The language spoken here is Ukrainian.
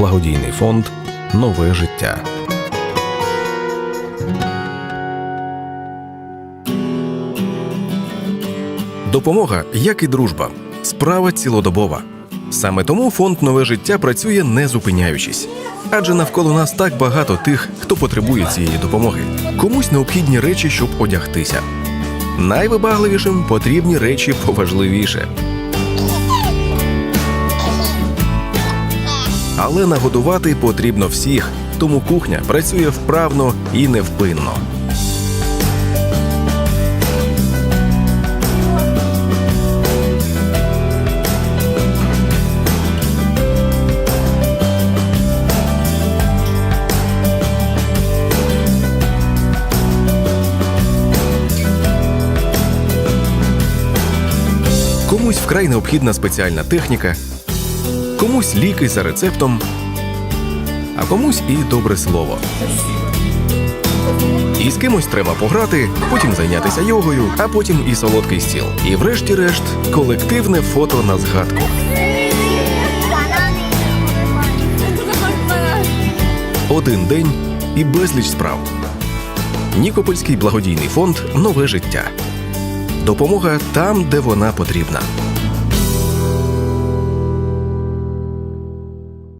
благодійний фонд Нове життя. Допомога, як і дружба, справа цілодобова. Саме тому фонд Нове життя працює не зупиняючись. Адже навколо нас так багато тих, хто потребує цієї допомоги. Комусь необхідні речі, щоб одягтися. Найвибагливішим потрібні речі поважливіше. Але нагодувати потрібно всіх, тому кухня працює вправно і невпинно. Комусь вкрай необхідна спеціальна техніка, комусь ліки за рецептом, а комусь і добре слово. І з кимось треба пограти, потім зайнятися йогою, а потім і солодкий стіл. І врешті-решт колективне фото на згадку. Один день і безліч справ. Нікопольський благодійний фонд Нове життя. Допомога там, де вона потрібна.